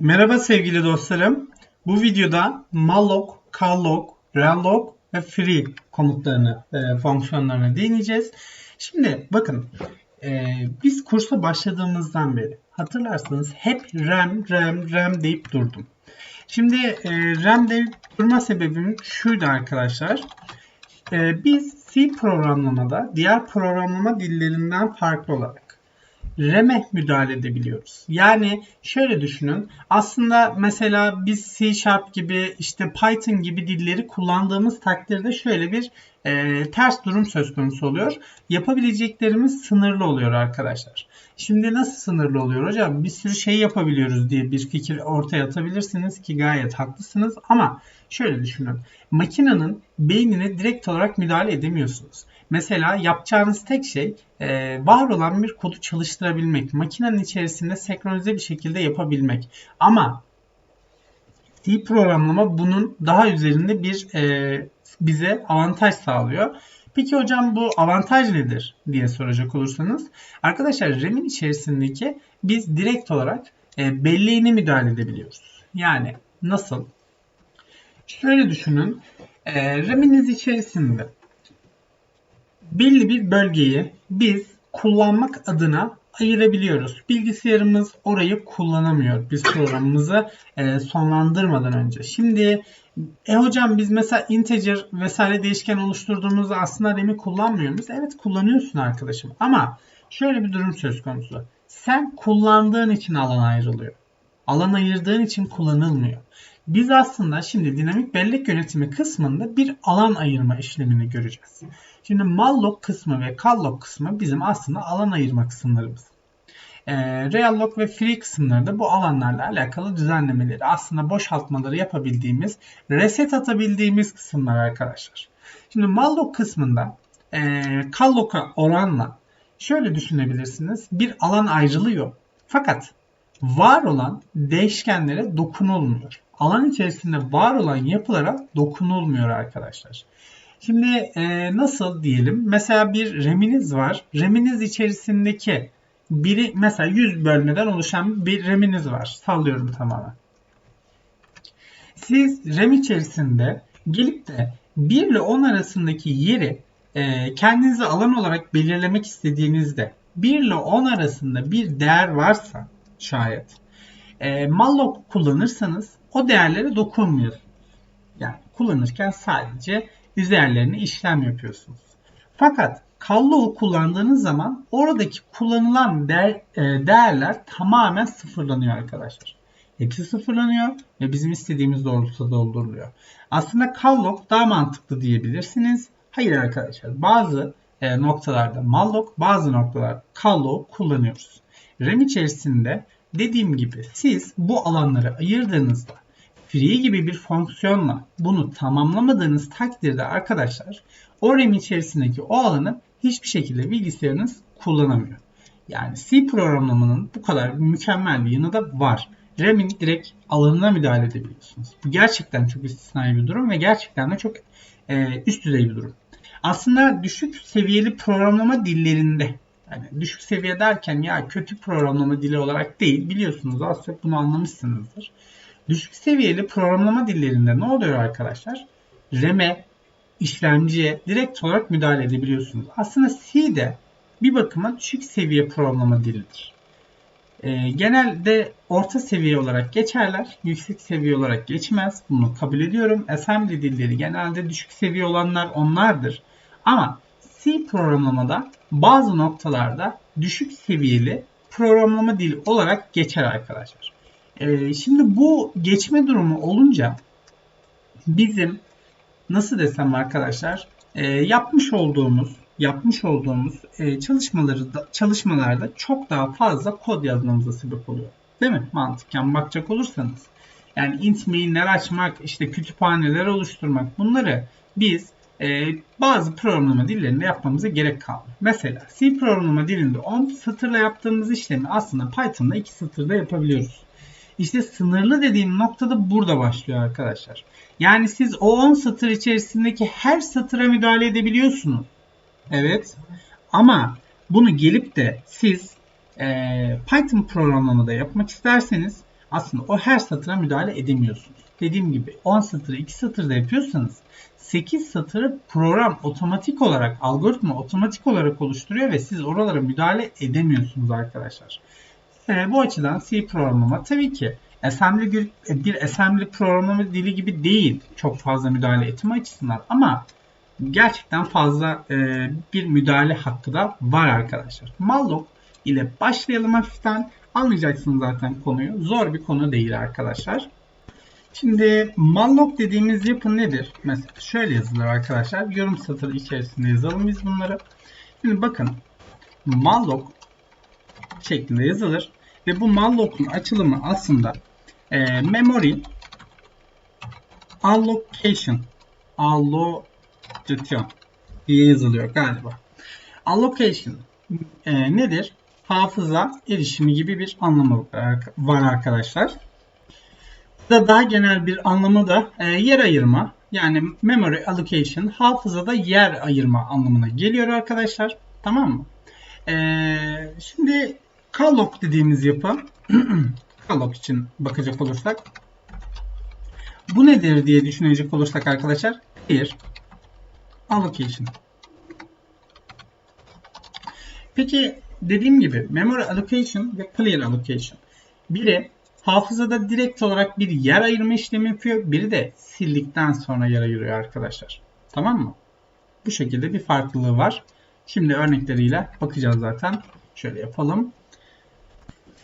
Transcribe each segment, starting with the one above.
Merhaba sevgili dostlarım. Bu videoda malloc, calloc, renloc ve free komutlarını, e, fonksiyonlarına değineceğiz. Şimdi bakın e, biz kursa başladığımızdan beri hatırlarsanız hep rem, rem, rem deyip durdum. Şimdi e, rem deyip durma sebebim şuydu arkadaşlar. E, biz C programlamada diğer programlama dillerinden farklı olarak RAM'e müdahale edebiliyoruz. Yani şöyle düşünün. Aslında mesela biz C Sharp gibi işte Python gibi dilleri kullandığımız takdirde şöyle bir e, ters durum söz konusu oluyor. Yapabileceklerimiz sınırlı oluyor arkadaşlar. Şimdi nasıl sınırlı oluyor hocam? Bir sürü şey yapabiliyoruz diye bir fikir ortaya atabilirsiniz ki gayet haklısınız ama şöyle düşünün. Makinenin beynine direkt olarak müdahale edemiyorsunuz. Mesela yapacağınız tek şey e, var olan bir kodu çalıştırabilmek. Makinenin içerisinde senkronize bir şekilde yapabilmek. Ama C programlama bunun daha üzerinde bir e, bize avantaj sağlıyor. Peki hocam bu avantaj nedir diye soracak olursanız. Arkadaşlar RAM'in içerisindeki biz direkt olarak e, belleğine müdahale edebiliyoruz. Yani nasıl? Şöyle düşünün. E, RAM'iniz içerisinde belli bir bölgeyi biz kullanmak adına ayırabiliyoruz. Bilgisayarımız orayı kullanamıyor biz programımızı e, sonlandırmadan önce. Şimdi e hocam biz mesela integer vesaire değişken oluşturduğumuzda aslında RAM'i kullanmıyor muyuz? Evet kullanıyorsun arkadaşım ama şöyle bir durum söz konusu. Sen kullandığın için alan ayrılıyor. Alan ayırdığın için kullanılmıyor. Biz aslında şimdi dinamik bellek yönetimi kısmında bir alan ayırma işlemini göreceğiz. Şimdi malloc kısmı ve calloc kısmı bizim aslında alan ayırma kısımlarımız. E, reallog ve free kısımları da bu alanlarla alakalı düzenlemeleri aslında boşaltmaları yapabildiğimiz, reset atabildiğimiz kısımlar arkadaşlar. Şimdi malloc kısmında e, calloc'a oranla şöyle düşünebilirsiniz. Bir alan ayrılıyor. Fakat var olan değişkenlere dokunulmuyor. Alan içerisinde var olan yapılara dokunulmuyor arkadaşlar. Şimdi e, nasıl diyelim? Mesela bir reminiz var. Reminiz içerisindeki biri mesela 100 bölmeden oluşan bir reminiz var. Sallıyorum tamamen. Siz rem içerisinde gelip de 1 ile 10 arasındaki yeri e, kendinize alan olarak belirlemek istediğinizde 1 ile 10 arasında bir değer varsa şayet e, malloc kullanırsanız o değerlere dokunmuyor. Yani kullanırken sadece üzerlerine işlem yapıyorsunuz. Fakat Kallo'u kullandığınız zaman oradaki kullanılan e, değerler tamamen sıfırlanıyor arkadaşlar. Hepsi sıfırlanıyor ve bizim istediğimiz doğrultuda dolduruluyor. Aslında Kallok daha mantıklı diyebilirsiniz. Hayır arkadaşlar bazı e, noktalarda Malloc bazı noktalarda Kallok kullanıyoruz. RAM içerisinde dediğim gibi siz bu alanları ayırdığınızda free gibi bir fonksiyonla bunu tamamlamadığınız takdirde arkadaşlar o RAM içerisindeki o alanı hiçbir şekilde bilgisayarınız kullanamıyor. Yani C programlamanın bu kadar mükemmel bir yanı da var. RAM'in direkt alanına müdahale edebiliyorsunuz. Bu gerçekten çok istisnai bir durum ve gerçekten de çok e, üst düzey bir durum. Aslında düşük seviyeli programlama dillerinde yani düşük seviye derken ya kötü programlama dili olarak değil biliyorsunuz az çok bunu anlamışsınızdır. Düşük seviyeli programlama dillerinde ne oluyor arkadaşlar? RAM'e, işlemciye direkt olarak müdahale edebiliyorsunuz. Aslında C de bir bakıma düşük seviye programlama dilidir. E, genelde orta seviye olarak geçerler. Yüksek seviye olarak geçmez. Bunu kabul ediyorum. Assembly dilleri genelde düşük seviye olanlar onlardır. Ama C programlamada bazı noktalarda düşük seviyeli programlama dili olarak geçer arkadaşlar. Ee, şimdi bu geçme durumu olunca bizim nasıl desem arkadaşlar e, yapmış olduğumuz yapmış olduğumuz e, çalışmaları da, çalışmalarda çok daha fazla kod yazmamıza sebep oluyor. Değil mi? Mantıken bakacak olursanız. Yani int main'ler açmak, işte kütüphaneler oluşturmak bunları biz e, bazı programlama dillerinde yapmamıza gerek kalmıyor. Mesela C programlama dilinde 10 satırla yaptığımız işlemi aslında Python'da 2 satırda yapabiliyoruz. İşte sınırlı dediğim noktada burada başlıyor arkadaşlar. Yani siz o 10 satır içerisindeki her satıra müdahale edebiliyorsunuz. Evet. Ama bunu gelip de siz e, Python programlamada yapmak isterseniz aslında o her satıra müdahale edemiyorsunuz. Dediğim gibi 10 satırı 2 satırda yapıyorsanız 8 satırı program otomatik olarak, algoritma otomatik olarak oluşturuyor ve siz oralara müdahale edemiyorsunuz arkadaşlar. E, bu açıdan C programlama tabii ki assembly bir, bir assembly programlama dili gibi değil çok fazla müdahale etme açısından ama gerçekten fazla e, bir müdahale hakkı da var arkadaşlar. Malloc ile başlayalım hafiften. Anlayacaksınız zaten konuyu. Zor bir konu değil arkadaşlar. Şimdi malloc dediğimiz yapı nedir? Mesela şöyle yazılır arkadaşlar. Yorum satırı içerisinde yazalım biz bunları. Şimdi bakın malloc şeklinde yazılır. Ve bu malloc'un açılımı aslında e, memory allocation allocation diye yazılıyor galiba. Allocation e, nedir? Hafıza erişimi gibi bir anlamı var arkadaşlar. Burada daha genel bir anlamı da e, yer ayırma yani memory allocation hafızada yer ayırma anlamına geliyor arkadaşlar. Tamam mı? E, şimdi Kalloc dediğimiz yapı Kalloc için bakacak olursak bu nedir diye düşünecek olursak arkadaşlar bir allocation. Peki dediğim gibi memory allocation ve clear allocation. Biri hafızada direkt olarak bir yer ayırma işlemi yapıyor. Biri de sildikten sonra yer ayırıyor arkadaşlar. Tamam mı? Bu şekilde bir farklılığı var. Şimdi örnekleriyle bakacağız zaten. Şöyle yapalım.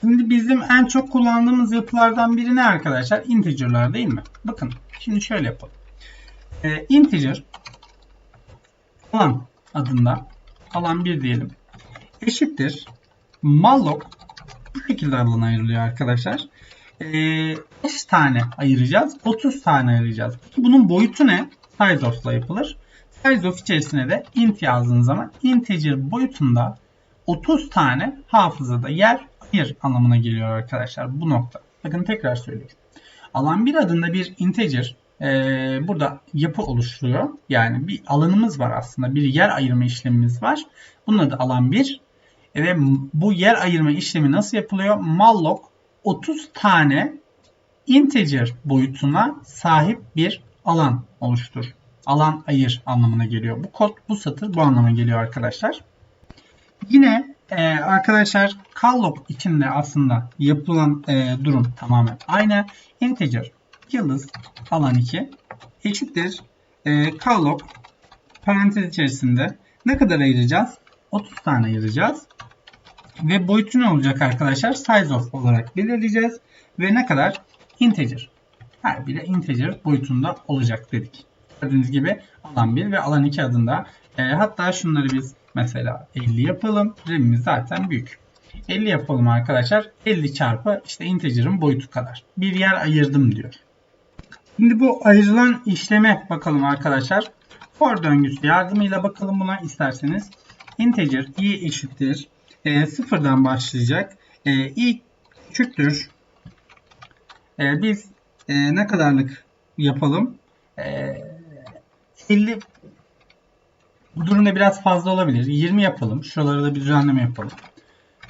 Şimdi bizim en çok kullandığımız yapılardan biri ne arkadaşlar? Integer'lar değil mi? Bakın şimdi şöyle yapalım. Ee, integer alan adında alan 1 diyelim. Eşittir malloc bu şekilde alan ayrılıyor arkadaşlar. Ee, 5 tane ayıracağız. 30 tane ayıracağız. Bunun boyutu ne? Size of'la yapılır. Size of içerisine de int yazdığınız zaman integer boyutunda 30 tane hafızada yer ayır anlamına geliyor arkadaşlar bu nokta. Bakın tekrar söylüyorum. Alan bir adında bir integer e, burada yapı oluşturuyor. Yani bir alanımız var aslında. Bir yer ayırma işlemimiz var. Bunun adı alan 1. E, ve bu yer ayırma işlemi nasıl yapılıyor? Malloc 30 tane integer boyutuna sahip bir alan oluştur. Alan ayır anlamına geliyor. Bu kod, bu satır bu anlama geliyor arkadaşlar. Yine e, arkadaşlar Kalloc içinde aslında yapılan e, durum tamamen aynı. Integer yıldız alan 2 eşittir e, Kalloc parantez içerisinde ne kadar ayıracağız? 30 tane ayıracağız. Ve boyutu ne olacak arkadaşlar? Size of olarak belirleyeceğiz. Ve ne kadar? Integer. Her biri integer boyutunda olacak dedik. Gördüğünüz gibi alan 1 ve alan 2 adında. E, hatta şunları biz mesela 50 yapalım. RAM'imiz zaten büyük. 50 yapalım arkadaşlar. 50 çarpı işte integer'ın boyutu kadar. Bir yer ayırdım diyor. Şimdi bu ayrılan işleme bakalım arkadaşlar. For döngüsü yardımıyla bakalım buna isterseniz. Integer i eşittir e, sıfırdan başlayacak. E, i küçüktür. E, biz e, ne kadarlık yapalım? E, 50 bu durumda biraz fazla olabilir. 20 yapalım. Şuralara da bir düzenleme yapalım.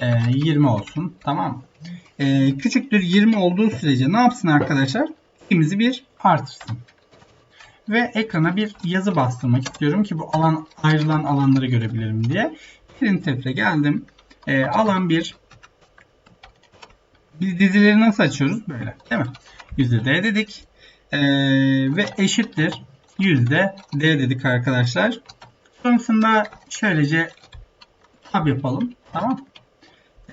E, 20 olsun. Tamam e, küçüktür 20 olduğu sürece ne yapsın arkadaşlar? İkimizi bir artırsın. Ve ekrana bir yazı bastırmak istiyorum ki bu alan ayrılan alanları görebilirim diye. Printf'e geldim e, alan bir biz dizileri nasıl açıyoruz? Böyle değil mi? Yüzde D dedik. E, ve eşittir yüzde D dedik arkadaşlar. Sonrasında şöylece tab yapalım. Tamam.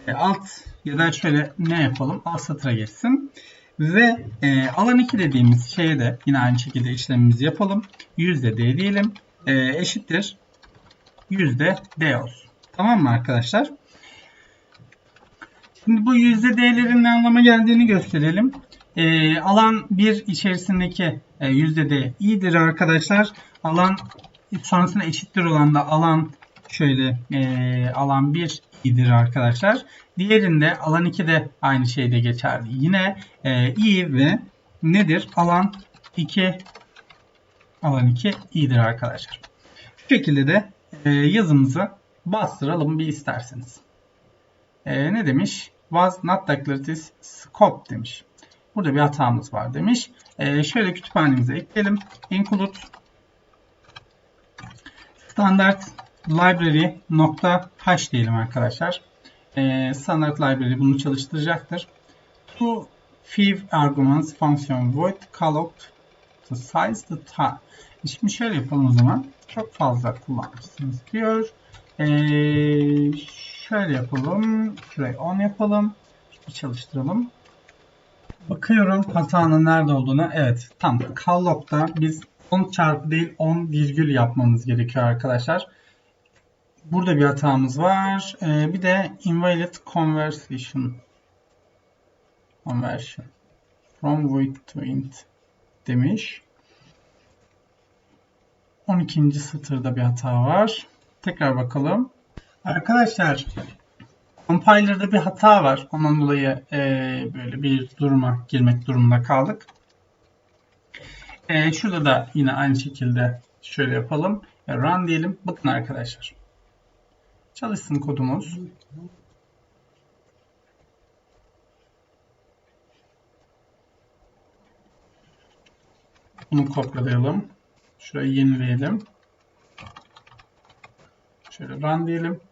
E, alt ya da şöyle ne yapalım? Alt satıra geçsin. Ve e, alan 2 dediğimiz şeye de yine aynı şekilde işlemimizi yapalım. Yüzde D diyelim. E, eşittir yüzde D olsun. Tamam mı arkadaşlar? Şimdi bu yüzde D'lerin ne anlama geldiğini gösterelim. E, alan 1 içerisindeki e, yüzde D iyidir arkadaşlar. Alan sonrasında eşittir olan da alan şöyle e, alan 1 iyidir arkadaşlar. Diğerinde alan 2 de aynı şeyde geçerli. Yine e, iyi ve nedir? Alan 2 alan 2 iyidir arkadaşlar. Şu şekilde de e, yazımızı bastıralım bir isterseniz. E, ne demiş? Was not declared is scope demiş. burada bir hatamız var demiş. E, şöyle kütüphanemize ekleyelim. Include standart library nokta h diyelim arkadaşlar. E, standart library bunu çalıştıracaktır. To five arguments function void callout to size the time. Şimdi şöyle yapalım o zaman. Çok fazla kullanmışsınız diyor. Ee, şöyle yapalım. Şurayı 10 yapalım. Bir çalıştıralım. Bakıyorum hatanın nerede olduğuna. Evet tam calllock'ta biz 10 çarpı değil 10 virgül yapmamız gerekiyor arkadaşlar. Burada bir hatamız var. Ee, bir de invalid conversion conversion from void to int demiş. 12. satırda bir hata var. Tekrar bakalım. Arkadaşlar compiler'da bir hata var. Ondan dolayı e, böyle bir duruma girmek durumunda kaldık. E, şurada da yine aynı şekilde şöyle yapalım. E, run diyelim. Bakın arkadaşlar. Çalışsın kodumuz. Bunu kopyalayalım. Şurayı yenileyelim. Şöyle run diyelim.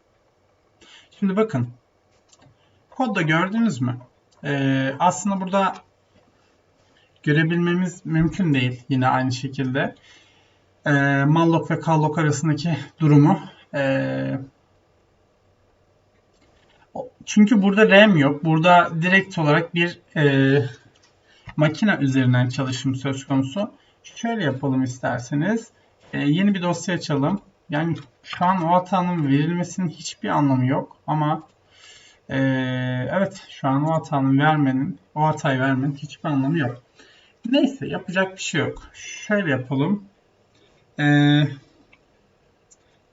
Şimdi bakın. Kodda gördünüz mü? Ee, aslında burada görebilmemiz mümkün değil. Yine aynı şekilde. Ee, malloc ve callloc arasındaki durumu. Ee, çünkü burada RAM yok. Burada direkt olarak bir e, makine üzerinden çalışım söz konusu. Şöyle yapalım isterseniz. E, yeni bir dosya açalım. Yani şu an o hatanın verilmesinin hiçbir anlamı yok. Ama e, evet şu an o hatanın vermenin, o hatayı vermenin hiçbir anlamı yok. Neyse yapacak bir şey yok. Şöyle yapalım. E,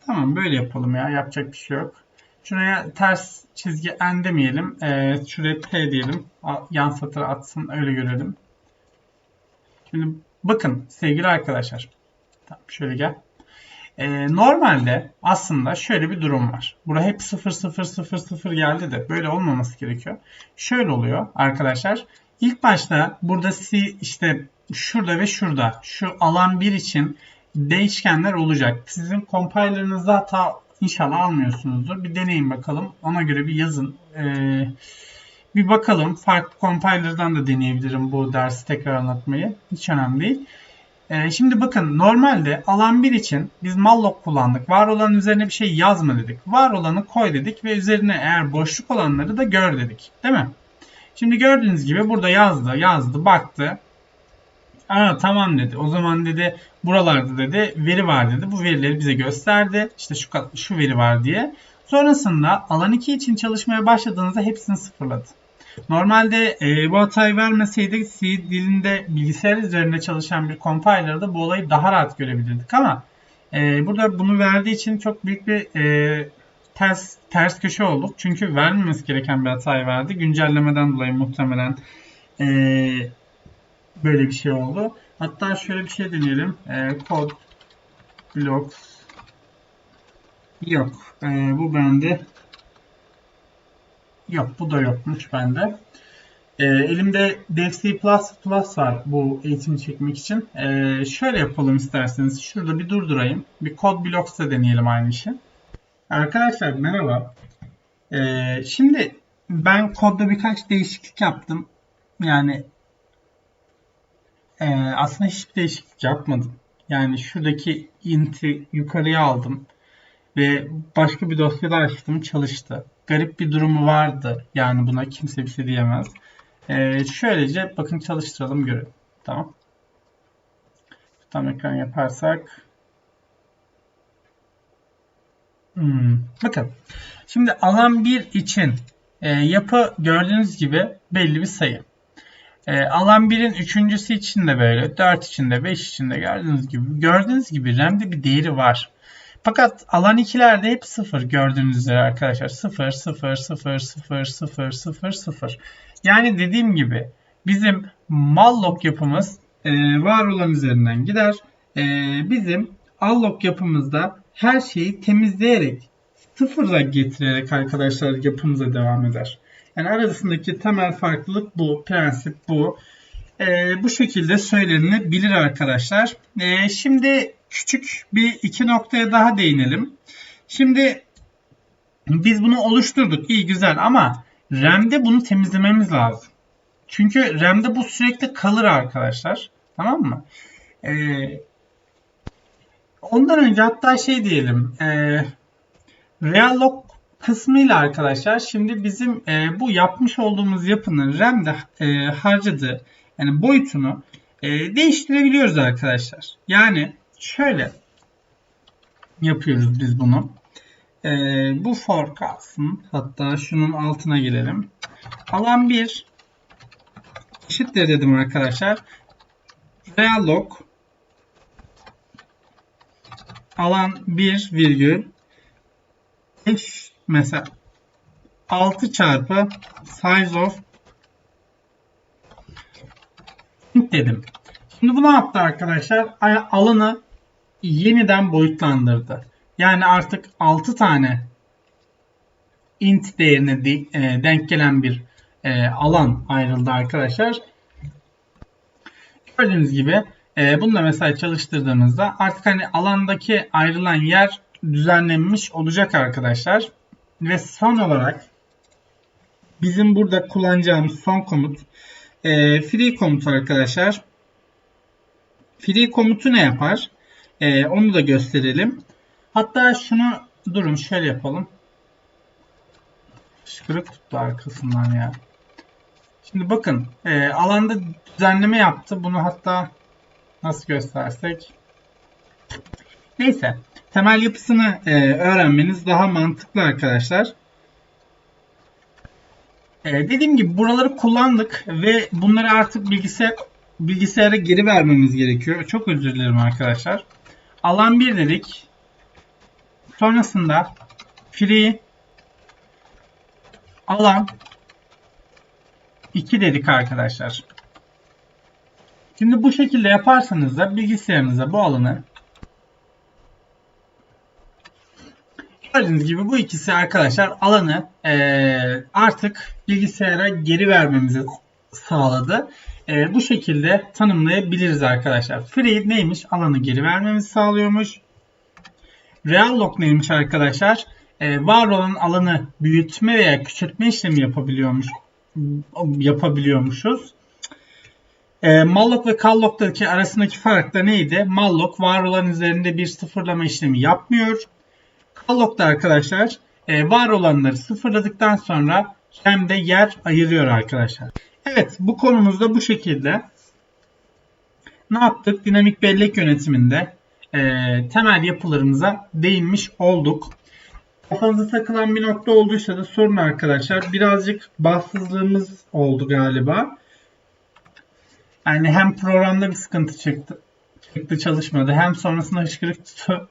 tamam böyle yapalım ya. Yapacak bir şey yok. Şuraya ters çizgi n demeyelim. E, şuraya p diyelim. Yan satıra atsın öyle görelim. Şimdi bakın sevgili arkadaşlar. Tamam, şöyle gel. Ee, normalde aslında şöyle bir durum var. Burada hep 0 0 0 0 geldi de böyle olmaması gerekiyor. Şöyle oluyor arkadaşlar. İlk başta burada C işte şurada ve şurada şu alan 1 için değişkenler olacak. Sizin compiler'ınızda hata inşallah almıyorsunuzdur. Bir deneyin bakalım. Ona göre bir yazın. Ee, bir bakalım. Farklı compiler'dan da deneyebilirim bu dersi tekrar anlatmayı. Hiç önemli değil. Ee, şimdi bakın normalde alan 1 için biz malloc kullandık. Var olan üzerine bir şey yazma dedik. Var olanı koy dedik ve üzerine eğer boşluk olanları da gör dedik. Değil mi? Şimdi gördüğünüz gibi burada yazdı, yazdı, baktı. Aa tamam dedi. O zaman dedi buralarda dedi veri var dedi. Bu verileri bize gösterdi. İşte şu şu veri var diye. Sonrasında alan 2 için çalışmaya başladığınızda hepsini sıfırladı. Normalde e, bu hatayı vermeseydik C dilinde bilgisayar üzerinde çalışan bir compiler'da bu olayı daha rahat görebilirdik ama e, burada bunu verdiği için çok büyük bir e, ters ters köşe olduk. Çünkü vermemesi gereken bir hatayı verdi. Güncellemeden dolayı muhtemelen e, böyle bir şey oldu. Hatta şöyle bir şey deneyelim. E, code blocks yok. E, bu bende Yok bu da yokmuş bende. E, elimde DevC++ var bu eğitimi çekmek için. E, şöyle yapalım isterseniz. Şurada bir durdurayım. Bir Code Blocks'ta deneyelim aynı işi. Arkadaşlar merhaba. E, şimdi ben kodda birkaç değişiklik yaptım. Yani e, aslında hiçbir değişiklik yapmadım. Yani şuradaki int'i yukarıya aldım ve başka bir dosyada açtım çalıştı garip bir durumu vardı. Yani buna kimse bir şey diyemez. Ee, şöylece bakın çalıştıralım görelim. Tamam. Tam ekran yaparsak. Hmm. Bakın. Şimdi alan 1 için e, yapı gördüğünüz gibi belli bir sayı. E, alan 1'in üçüncüsü için de böyle. 4 için de 5 için de gördüğünüz gibi. Gördüğünüz gibi RAM'de bir değeri var. Fakat alan 2'lerde hep 0 gördüğünüz üzere arkadaşlar. 0, 0, 0, 0, 0, 0, 0. Yani dediğim gibi bizim malloc yapımız e, var olan üzerinden gider. E, bizim alloc yapımızda her şeyi temizleyerek sıfıra getirerek arkadaşlar yapımıza devam eder. Yani arasındaki temel farklılık bu, prensip bu. e, bu şekilde söylenebilir arkadaşlar. E, şimdi küçük bir iki noktaya daha değinelim. Şimdi biz bunu oluşturduk. iyi güzel ama RAM'de bunu temizlememiz lazım. Çünkü RAM'de bu sürekli kalır arkadaşlar. Tamam mı? Ee, ondan önce hatta şey diyelim. E, Reallog kısmıyla arkadaşlar şimdi bizim e, bu yapmış olduğumuz yapının RAM'de e, harcadığı yani boyutunu e, değiştirebiliyoruz arkadaşlar. Yani şöyle yapıyoruz biz bunu. E, bu for kalsın. Hatta şunun altına girelim. Alan 1 eşittir dedim arkadaşlar. Reallog alan 1 virgül mesela 6 çarpı size of dedim. Şimdi bu ne yaptı arkadaşlar? Alanı yeniden boyutlandırdı. Yani artık 6 tane int değerine e, denk gelen bir e, alan ayrıldı arkadaşlar. Gördüğünüz gibi e, bunu da mesela çalıştırdığımızda artık hani alandaki ayrılan yer düzenlenmiş olacak arkadaşlar. Ve son olarak bizim burada kullanacağımız son komut e, free komut arkadaşlar. Free komutu ne yapar? E, onu da gösterelim. Hatta şunu durun şöyle yapalım. Şıkırık tuttu arkasından ya. Şimdi bakın e, alanda düzenleme yaptı. Bunu hatta nasıl göstersek. Neyse temel yapısını e, öğrenmeniz daha mantıklı arkadaşlar. E, dediğim gibi buraları kullandık ve bunları artık bilgisayar bilgisayara geri vermemiz gerekiyor. Çok özür dilerim arkadaşlar. Alan 1 dedik. Sonrasında free alan 2 dedik arkadaşlar. Şimdi bu şekilde yaparsanız da bilgisayarınıza bu alanı Gördüğünüz gibi bu ikisi arkadaşlar alanı e, artık bilgisayara geri vermemizi sağladı. E, bu şekilde tanımlayabiliriz arkadaşlar. Free neymiş? Alanı geri vermemizi sağlıyormuş. Real lock neymiş arkadaşlar? E, var olan alanı büyütme veya küçültme işlemi yapabiliyormuş yapabiliyormuşuz. E, malloc ve calloc'taki arasındaki fark da neydi? Malloc var olan üzerinde bir sıfırlama işlemi yapmıyor. Calloc'da arkadaşlar e, var olanları sıfırladıktan sonra hem de yer ayırıyor arkadaşlar. Evet bu konumuzda bu şekilde. Ne yaptık? Dinamik bellek yönetiminde e, temel yapılarımıza değinmiş olduk. Kafanıza takılan bir nokta olduysa da sorun arkadaşlar. Birazcık bahtsızlığımız oldu galiba. Yani hem programda bir sıkıntı çıktı, çıktı çalışmadı. Hem sonrasında hışkırık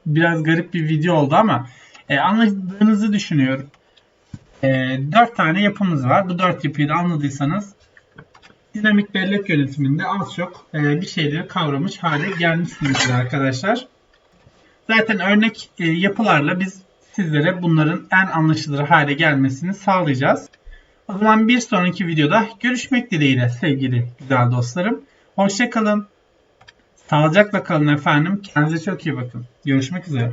biraz garip bir video oldu ama e, anladığınızı düşünüyorum. E, 4 tane yapımız var. Bu 4 yapıyı da anladıysanız dinamik bellek yönetiminde az çok e, bir şeyleri kavramış hale gelmişsinizdir arkadaşlar. Zaten örnek e, yapılarla biz sizlere bunların en anlaşılır hale gelmesini sağlayacağız. O zaman bir sonraki videoda görüşmek dileğiyle sevgili güzel dostlarım. Hoşçakalın. Sağlıcakla kalın efendim. Kendinize çok iyi bakın. Görüşmek üzere.